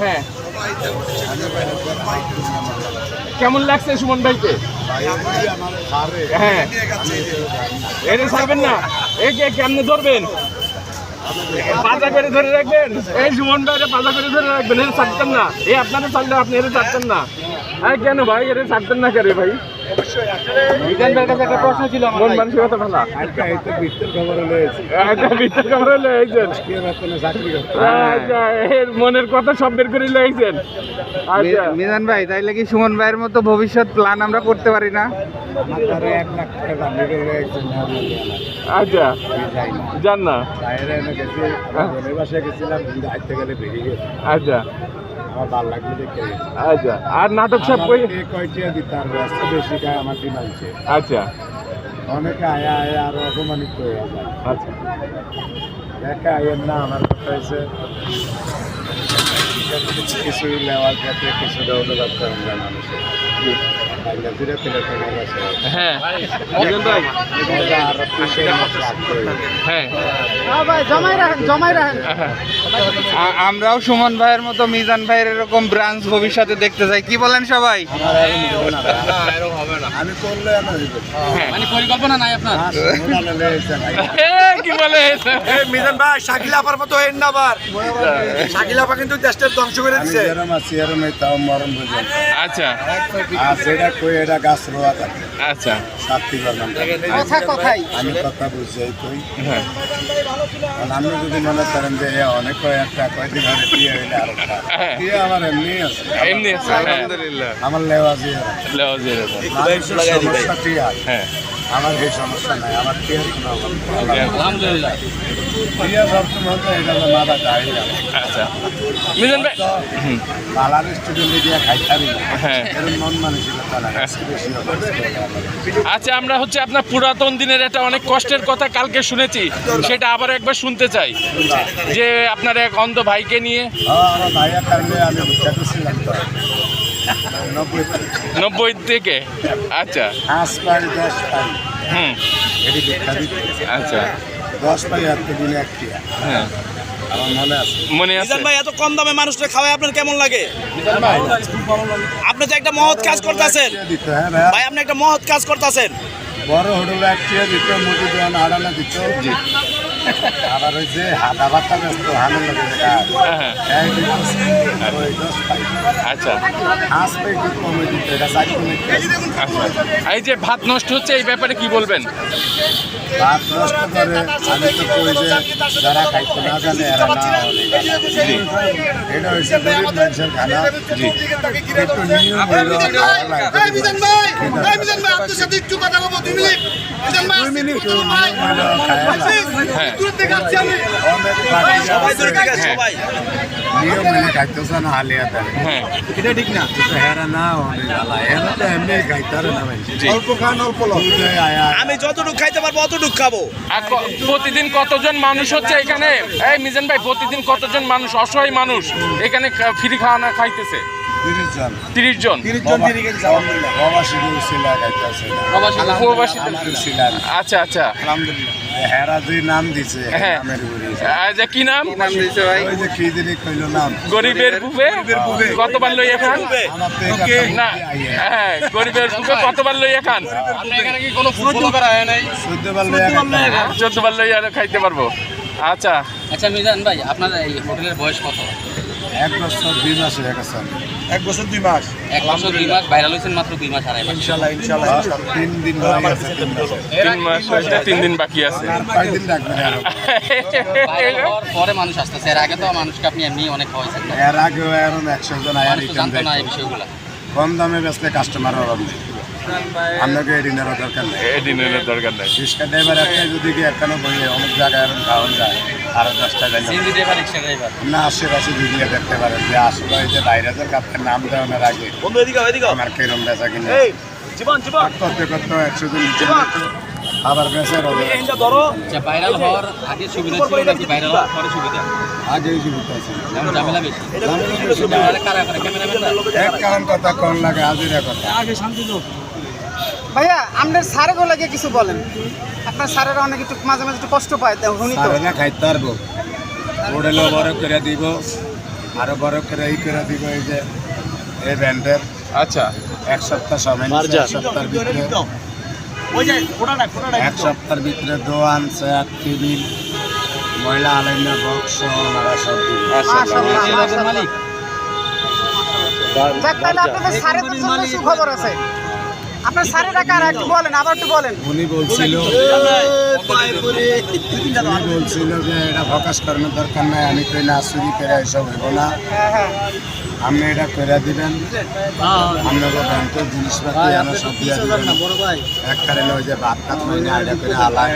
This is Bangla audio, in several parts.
হ্যাঁ। কেমন লাগছে সুমন ভাইকে? হ্যাঁ। এটা ছাড়বেন না। একে কেমনে ধরবেন? পাজা করে ধরে রাখবেন? এই সুমন ভাই পাজা করে ধরে রাখবেন এটা ছাড়তেন না। এই আপনারা ছাড়লে আপনি এটা ছাড়তেন না। হ্যাঁ কেন ভাই এটা ছাড়তেন না কেন ভাই? মনের কথা সব বের করে আচ্ছা মিজান ভাই তাইলে কি সুমন ভাইয়ের মতো ভবিষ্যৎ প্ল্যান আমরা করতে পারি না আচ্ছা জান না আচ্ছা। আচ্ছা আর নাটক সব কই আচ্ছা। অনেকে আয়া আয়া আরও অপমানিত হয়ে যায়। আচ্ছা। একা আয়ের না আমার কথা হয়েছে। কিছু লেওয়ার ক্ষেত্রে কিছু দেওয়া করেন মানুষের। হ্যাঁ। হ্যাঁ। হ্যাঁ। আমরাও সুমন ভাইয়ের মতো মিজান ভাইয়ের এরকম ব্রাঞ্চ ভবিষ্যতে দেখতে চাই। কি বলেন সবাই? আমার এরকম হবে না আমি করলে আমি হইব হ্যাঁ। মানে পরিকল্পনা নাই আপনার? মোটালে লেগেছে ভাই। এ, মিজান ভাই শাকিল আপার মতো হেন না আবার। শাকিল আপা কিন্তু দেশটার ধ্বংস করে দিচ্ছে আচ্ছা। কই এটা গাছ রোয়া থাকে আচ্ছা। সাতটি বাগান কথা কথাই। আমি কথা বুঝছি এই কই। হ্যাঁ। আপনি যদি মনে করেন যে অনেক কয়েকটা কয়েকদিন ধরে বিয়ে হইলে আরও হ্যাঁ। বিয়ে আমার এমনি আছে। এমনি আছে আলহামদুলিল্লাহ। আমার হ্যাঁ। আমার এই সমস্যা নাই আমার টিয়ার কোনো অভাব আলহামদুলিল্লাহ। সবসময় এটা মাথা আচ্ছা। মিজান ভাই? পালার স্টুডেন্টে দিয়ে হ্যাঁ। এরকম মন মানসিকতা হবে। আচ্ছা আমরা হচ্ছে আপনার পুরাতন দিনের একটা অনেক কষ্টের কথা কালকে শুনেছি সেটা আবার একবার শুনতে চাই। যে আপনার এক অন্ধ ভাইকে নিয়ে হ্যাঁ, আমার ভাইয়ের কারণে আমি ভিক্ষা করছিলাম তো। নব্বই থেকে? আচ্ছা। পাঁচ পাই দশ পাই। হুম। এটি আচ্ছা। দশ পাই আর দিনে এক টিয়া। হ্যাঁ। মনে আছে। মনে আছে? মিজান ভাই এত কম দামে মানুষটা খাওয়ায় আপনার কেমন লাগে? আপনি তো একটা মহৎ কাজ করতেছেন। হ্যাঁ ভাই। আপনি একটা মহৎ কাজ করতেছেন। বড় হোটেলে এক টিয়া দিত মুদি দোকান আড়ানা দিত। আবার ওই যে হাতা ভাতা ব্যস্ত হানের লোকের হ্যাঁ পাই আচ্ছা। কমে দিত এটা চার আচ্ছা। এই যে ভাত নষ্ট হচ্ছে এই ব্যাপারে কি বলবেন? ভাত নষ্ট করে আমি তো কই যে যারা খাইতে না জানে এরা না এটা হচ্ছে গরিব মানুষের খানা। একটু নিয়ম হইল খাওয়া লাগবে। দুই মিনিট। হ্যাঁ মেনে দেয় হ্যাঁ। এটা ঠিক না। আমি যতটুকু খাইতে পারব অতটুকু খাব। আর প্রতিদিন কতজন মানুষ হচ্ছে এখানে? এই মিজান ভাই প্রতিদিন কতজন মানুষ? অসহায় মানুষ এখানে ফ্রি খাওয়ানা খাইতেছে। তিরিশ জন। আচ্ছা আচ্ছা। কি নাম? গরিবের কতবার লই এটা না হ্যাঁ গরিবের কতবার লই এখান এখানে কি কোনো ফুড করা হয় নাই? চোদ্দ পারলে এক চোদ্দ বার লই খাইতে পারব। আচ্ছা। আচ্ছা মিজান ভাই আপনার এই হোটেলের বয়স কত? এক বছর দুই মাসের একটা এক বছর দুই মাস। এক বছর দুই মাস ভাইরাল হয়েছেন মাত্র দুই মাস আড়াই মাস। ইনশাল্লাহ ইনশাল্লাহ। তিন দিন বাকি আছে তিন মাস। হয়েছে তিন দিন বাকি আছে। কয় দিন লাগবে। আরও? পরে মানুষ আসতেছে। এর আগে তো মানুষকে আপনি এমনি অনেক খাওয়াইছেন না। এর আগেও এরকম একশো জন আয়ার জানতো না এই বিষয়গুলো। কম দামে বেচলে কাস্টমার অভাব নেই আপনাকে দরকার নেই? এই দিনের দরকার নাই। রিক্সা ড্রাইভার একটাই যদি কি একখানে বইয়ে অনেক জায়গায় এরকম খাওয়ান যায় আরও দশ টাকা সিএনজি ড্রাইভার রিক্সা ড্রাইভার না আশেপাশে ভিডিও দেখতে পারেন। যে আসলে এই যে বাইরেদের কাপড়ের নাম দেওয়ানোর আগে আমার কিরম বেচা কিনে। এই জীবন জীবন। করতে করতে একশো আবার বেচার হবে। ধরো। আচ্ছা ভাইরাল হওয়ার আগে সুবিধা ছিল নাকি ভাইরাল হওয়ার পরে সুবিধা আগেই জীবিত আছে ঝামেলা বেশি ঝামেলা আরে কারা করে ক্যামেরাম্যান এক কারণ কথা কম লাগে হাজিরা কথা। ভাইয়া আপনার স্যারের লাগে কিছু বলেন। আপনার স্যারেরা অনেক একটু মাঝে মাঝে একটু কষ্ট পায় উনি তো। না খাইতে পারব। হোটেলও বড় করে দিব আরও বড় করে এই করে দিব এই যে এই ব্যান্ডের। আচ্ছা। এক সপ্তাহ সময় নিচ্ছে, এক সপ্তাহের ভিতরে। এক সপ্তাহের ভিতরে দোয়ান চেয়ার টেবিল ময়লা আলাইনা বক্স ওনারা সব মালিক যাক তাহলে আপনাদের স্যারের জন্য সুখবর আছে। আপনার স্যারের টাকা একটু বলেন আবার একটু বলেন। উনি বলছিল উনি বলছিল যে এটা প্রকাশ করানোর দরকার নাই আমি কই না ফেরা করে এসব হইব না। আপনি এটা করে দিবেন। আপনাদের ব্যাংকের জিনিসপাতি আমরা সব দিয়ে দিবেন। এক কারণে ওই যে ভাত করে আলায়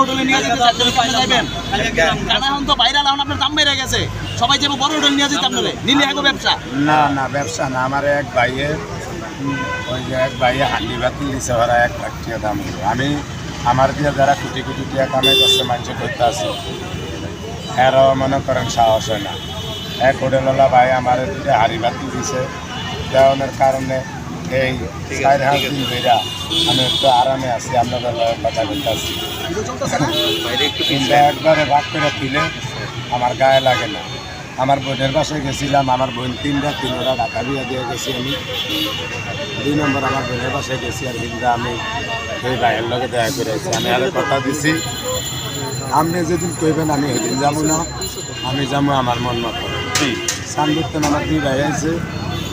হোটেলে নিয়ে আপনার আপনারে নিলে এগো ব্যবসা। না না ব্যবসা না। আমার এক ভাইয়ে ওই যে এক ভাইয়ে হান্ডি বাতিল দিছে ওরা এক লাখ টাকা দাম দিল। আমি আমার দিয়ে যারা কোটি কোটি টাকা কামাই করছে মানুষ করতে আছে এরও মনে করেন সাহস হয় না। এক হোটেলওয়ালা ভাই আমার দুটো হাড়ি বাতিল দিছে। দেওয়ানোর কারণে এই চার হাঁস দিন ধইরা আমি একটু আরামে আছি আপনাদের কথা বলতে কিন্তু একবারে ভাগ করে তুলে আমার গায়ে লাগে না। আমার বোনের বাসায় গেছিলাম আমার বোন তিনটা তিনটা ঢাকা বিয়ে দিয়ে গেছি আমি। দুই নম্বর আমার বোনের বাসায় গেছি আর কিন্তু আমি সেই ভাইয়ের লগে দেখা করে আছি আমি আর কথা দিছি। আপনি যেদিন কইবেন আমি সেদিন যাব না। আমি যাব আমার মন মতো। সানবুত্তন আমার দুই ভাই আছে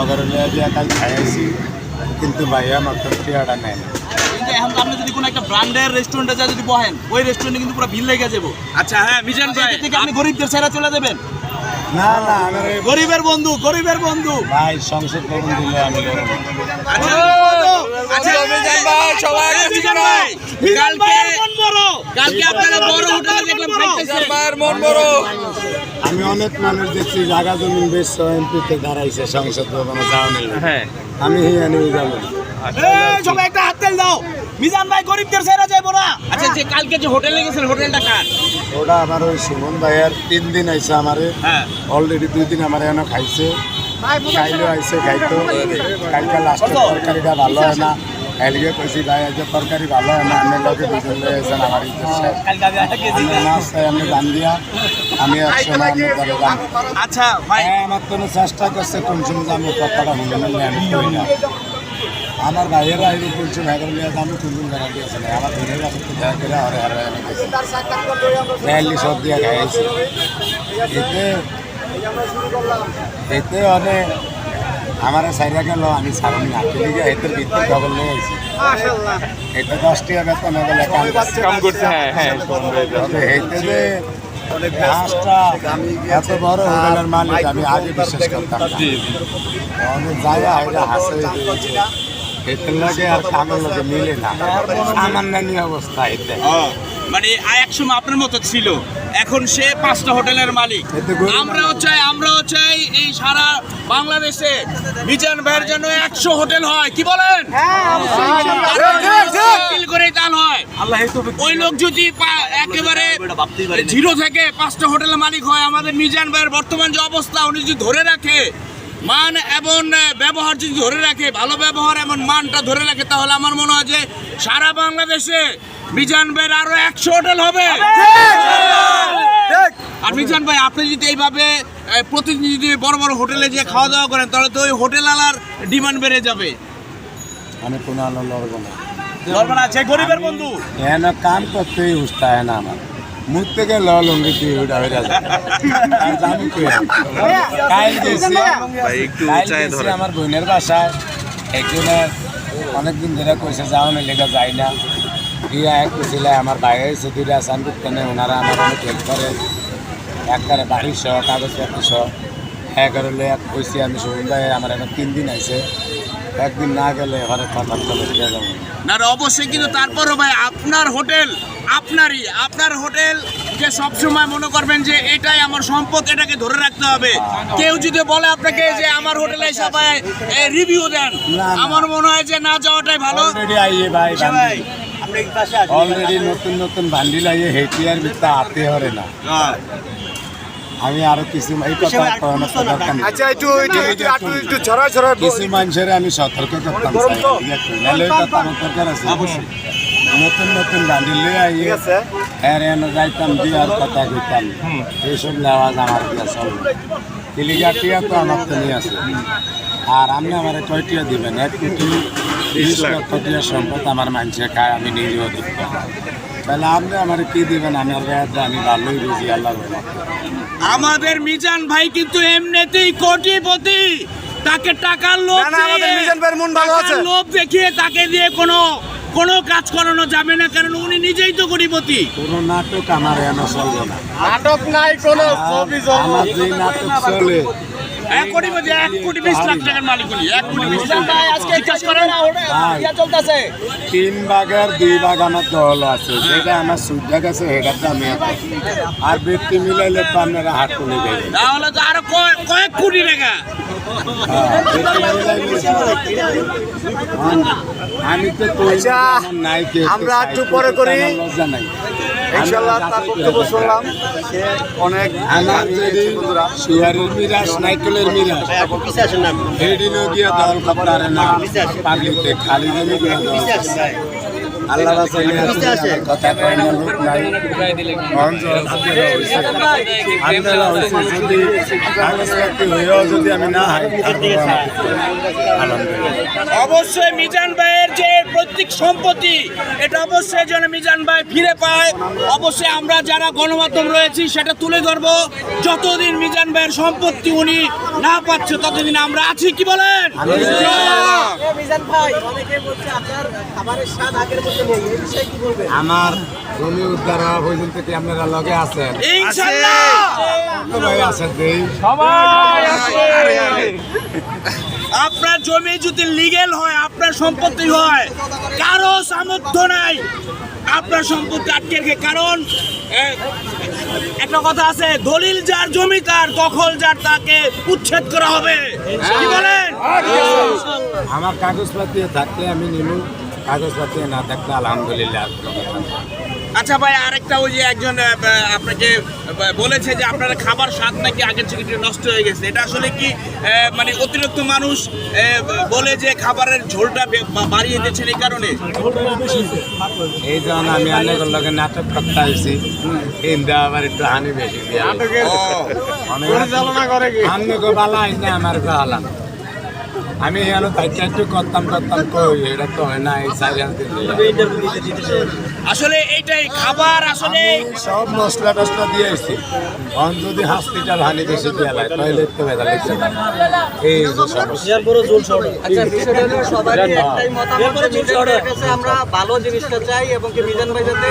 অগর লিয়া কাল খাই আছি কিন্তু ভাইয়া মাত্র টিয়াটা নেয় না কিন্তু এখন তো আপনি যদি কোনো একটা ব্র্যান্ডের রেস্টুরেন্টে যা যদি বহেন ওই রেস্টুরেন্টে কিন্তু পুরো ভিড় লেগে যাব। আচ্ছা হ্যাঁ মিজান ভাই থেকে আপনি গরিবদের ছেড়ে চলে দেবেন না না গরিবের বন্ধু গরিবের বন্ধু। ভাই সংসদ ভবন দিলে আমি। আচ্ছা মন মন আমি অনেক মানুষ দেখছি জায়গা জমিন বেশ এমপিতে দাঁড়াইছে সংসদ ভবনে যাওয়া নেই হ্যাঁ। আমি হিয়ানি যাব। সবাই একটা হাত তেল দাও। মিজান ভাই গরিবদের ছেড়ে যাইবো না। আচ্ছা যে কালকে যে হোটেলে গেছেন হোটেলটা কার? ওটা আমার ওই সুমন ভাইয়ের। তিন দিন আইছে আমারে। হ্যাঁ। অলরেডি দুই দিন আমার এনে খাইছে। খাইলেও আইছে খাইতো। কালকে লাস্টের তরকারিটা ভালো হয় না। কালকে কইছি ভাই আজ তরকারি ভালো হয় না। আমি লগে দুজন লয়ে আছেন আমার আগে আমি দিয়া আমি একশো না আচ্ছা ভাই। হ্যাঁ আমার কোনো চেষ্টা করছে কোন সময় আমি কথাটা শুনে নিলে আমি কই না। আমার ভাইয়েরা আইবে বলছে ভাইয়ের লিয়ে আমি কোন দিন জানা দিয়েছে না আমার বোনের কাছে তো দেখা করে হরে হরে আমি সব দিয়ে খাইছি। এতে এতে অনেক আমার সাইরা গেল আমি সারুন না। লিগে এতে ভিতরে ডবল নিয়ে আইছি। এতে দশ টাকা বেতন হয়ে কাম করছে হ্যাঁ হ্যাঁ এইতে যে ঘাসটা এত বড় হোটেলের মালিক আমি আগে বিশ্বাস করতাম অনেক যায় আইরা হাসে এতে লাগে আর কামের লগে মিলে না। সামান্য অবস্থা এতে। মানে এক সময় আপনার মতো ছিল। এখন সে পাঁচটা হোটেলের মালিক। আমরাও চাই আমরাও চাই এই সারা বাংলাদেশে মিজান ভাইয়ের জন্য একশো হোটেল হয়। কি বলেন? করে তাল হয়। ওই লোক যদি পা- একেবারে জিরো থেকে পাঁচটা হোটেলের মালিক হয় আমাদের মিজান ভাইয়ের বর্তমান যে অবস্থা উনি যদি ধরে রাখে মান এবং ব্যবহার যদি ধরে রাখে ভালো ব্যবহার এবং মানটা ধরে রাখে তাহলে আমার মনে হয় যে সারা বাংলাদেশে মিজান ভাইয়ের আরও একশো হোটেল হবে। আর মিজান ভাই আপনি যদি এইভাবে প্রতিদিন যদি বড় বড় হোটেলে যে খাওয়া দাওয়া করেন তাহলে তো ওই হোটেল আলার ডিমান্ড বেড়ে যাবে। আমি কোনো আলো লড়বো না। যে গরিবের বন্ধু। এনে কাম করতেই হয় না আমার। মুখ থেকে লঙ্গি তুই হয়ে যাবে। আমি কই গেছি কাল গেছি আমার বোনের বাসায়? একজনের অনেকদিন ধরে কইছে যাও না লেগে যাই না। দিয়া এক কইছিল আমার বাইরে এসে দুইটা আসান করতে ওনারা আমার অনেক হেল্প করে। একবারে বাড়ির সহ কাগজপত্র সহ এগারো এক কইছি আমি শুনুন ভাই আমার এখন তিন দিন আইছে। একদিন না গেলে ঘরে কথা চলে যাব না। অবশ্যই কিন্তু তারপরও ভাই আপনার হোটেল আপনারই আপনার হোটেল যে সবসময় মনে করবেন যে এটাই আমার সম্পদ এটাকে ধরে রাখতে হবে। কেউ যদি বলে আপনাকে যে আমার হোটেলে সবাই রিভিউ দেন। আমার মনে হয় যে না যাওয়াটাই ভালো। ভাই অলরেডি নতুন নতুন বান্ডিল আইয়ে হেটিয়ার ভিতরে আতে হরে না। আমি আরও কিছু এই কথা দরকার আচ্ছা একটু একটু একটু একটু একটু ছড়া ছড়া কিছু মানুষের আমি সতর্ক করতাম নাহলে কথা আমার দরকার আছে। নতুন নতুন বান্ডিল লয়ে আইয়ে এর এনে যাইতাম দিয়ে আর কথা কইতাম। এইসব লেওয়াজ আমার দিয়ে চলবে কিলিগাটিয়া তো আমার তো নিয়ে আছে। আর আপনি আমার কয়টিয়া দিবেন? এক কোটি বিশ লক্ষ টিয়া সম্পদ আমার মানুষে খায় আমি নিজেও দেখতাম তাহলে আপনি আমার কি দিবেন? রেট আমি ভালোই বুঝি আল্লাহ আমাদের মিজান ভাই কিন্তু এমনিতেই কোটিপতি। তাকে টাকার লোভ না, না, আমাদের দিয়ে- মিজান ভালো আছে। লোভ দেখিয়ে তাকে দিয়ে কোনো কোনো কাজ করানো যাবে না কারণ উনি নিজেই তো কোটিপতি। কোনো নাটক আমার এনে চলবে না। নাটক নাই কোনো ছবি যে নাটক চলে এক কোটিপতি এক কোটি বিশ লাখ টাকার মালিক উনি এক কোটি বিশ লাখ আজকে কাজ করেন ভাই, তিন ভাগের দুই ভাগ আমার দল আছে। যেটা আমার সুবিধা গেছে সেটাতে আমি আর ব্যক্তি মিলাইলে তো আপনারা হাট তুলে তাহলে তো আরও কয়েক কোটি টাকা। আমি তো আচ্ছা, আমরা একটু পরে করি। ইনশাল্লাহ তার বক্তব্য শুনলাম সে অনেক আমার মিরাজ নাইকেলের মিরাজ হেডিনো গিয়া দল করতে না পাবলিকতে খালি জমি। আল্লাহ কথা কয় না লোক নাই। যদি হয়েও যদি আমি না হাই অবশ্যই মিজান ভাইয়ের যে প্রত্যেক সম্পত্তি এটা অবশ্যই যেন মিজান ভাই ফিরে পায়। অবশ্যই আমরা যারা গণমাধ্যম রয়েছি সেটা তুলে ধরবো। যতদিন মিজান ভাইয়ের সম্পত্তি উনি না পাচ্ছে ততদিন আমরা আছি। কি বলেন? মিজান ভাই অনেকে বলছে আপনার খাবারের স্বাদ আগের আমার জমি উদ্ধার হওয়া পর্যন্ত কি আপনারা লগে আছেন? সবাই আপনার জমি যদি লিগেল হয় আপনার সম্পত্তি হয় কারও সামর্থ্য নাই আপনার সম্পত্তি আটকে রেখে কারণ একটা কথা আছে দলিল যার জমি তার দখল যার তাকে উচ্ছেদ করা হবে। কি বলেন? আমার কাগজপাতি থাকলে আমি নিব। কাগজপাতি না থাকলে আলহামদুলিল্লাহ। আচ্ছা ভাই আরেকটা ওই যে একজন আপনাকে বলেছে যে আপনার খাবার স্বাদ নাকি আগের থেকে নষ্ট হয়ে গেছে। এটা আসলে কি মানে অতিরিক্ত মানুষ বলে যে খাবারের ঝোলটা বাড়িয়ে দিচ্ছেন এই কারণে? এই যখন আমি অনেক লগে নাটক করতে আইছি হিন্দা আবার একটু হানি বেশি দিয়ে পরিচালনা করে কি? আমি বালা আমার বালা আমি হেন তাইতে একটু করতাম করতাম কই এটা তো হয় না এই আসলে এইটাই খাবার আসলে সব মশলা টসলা দিয়ে এসছি অন যদি হসপিটাল হানি বেশি দিয়ে লাগে তাহলে তো বেদা পারে এই যে সমস্যা। আচ্ছা বিষয়টা হলো সবারই একটাই মতামত যে মিজান ভাইয়ের কাছে আমরা ভালো জিনিসটা চাই এবং কি মিজান ভাই যাতে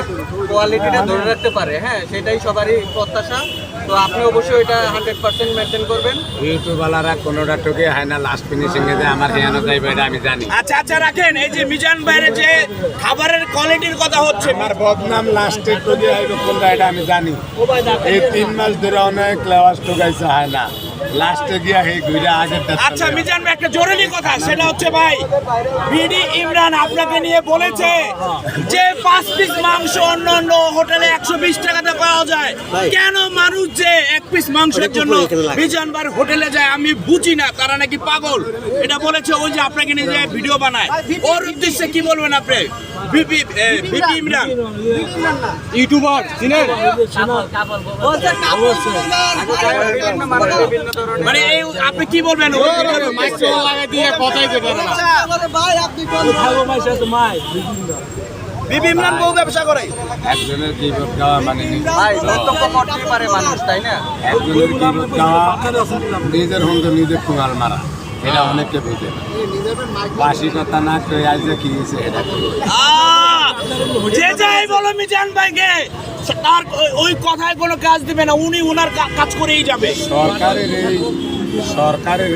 কোয়ালিটিটা ধরে রাখতে পারে। হ্যাঁ সেটাই সবারই প্রত্যাশা। তো আপনি অবশ্যই এটা হান্ড্রেড পার্সেন্ট মেনটেন করবেন। ইউটিউবওয়ালারা কোনোটা টোকে হয় না লাস্ট ফিনিশিং এ আমার হেয়ানো যাইবে এটা আমি জানি। আচ্ছা আচ্ছা রাখেন এই যে মিজান বাইরে যে খাবারের কোয়ালিটির কথা হচ্ছে আমার বদনাম লাস্টে টোকে আইবে কোনটা এটা আমি জানি। এই তিন মাস ধরে অনেক ক্লাস টোকাইছে হয় না। লাস্টে গিয়া এই ঘুরে আগের আচ্ছা মিজান ভাই একটা জরুরি কথা সেটা হচ্ছে ভাই বিডি ইমরান আপনাকে নিয়ে বলেছে যে পাঁচ পিস মাংস অন্য অন্য হোটেলে একশো বিশ টাকাতে পাওয়া যায়। কেন মানুষ যে এক পিস মাংসের জন্য মিজান ভাই হোটেলে যায় আমি বুঝি না তারা নাকি পাগল। এটা বলেছে ওই যে আপনাকে নিয়ে যে ভিডিও বানায়। ওর উদ্দেশ্যে কি বলবেন আপনি? BP BP Imran. ইউটিউবার চিনেন? মানে এই আপনি কি বলবেন? ইমরান ব্যবসা করে। একজনের গাওয়া মানে ভাই মন্তব্য করতেই পারে মানুষ তাই না? একজনের গিবত গাওয়া নিজের নিজে কুঙাল মারা। এটা অনেককে বুঝে বাসি কথা না আজ যে কি হয়েছে এটা! যে যাই বলো মিজান ভাইকে তার ওই- কথায় কোনো কাজ দিবে না উনি উনার কাজ করেই যাবে। সরকারের সরকারের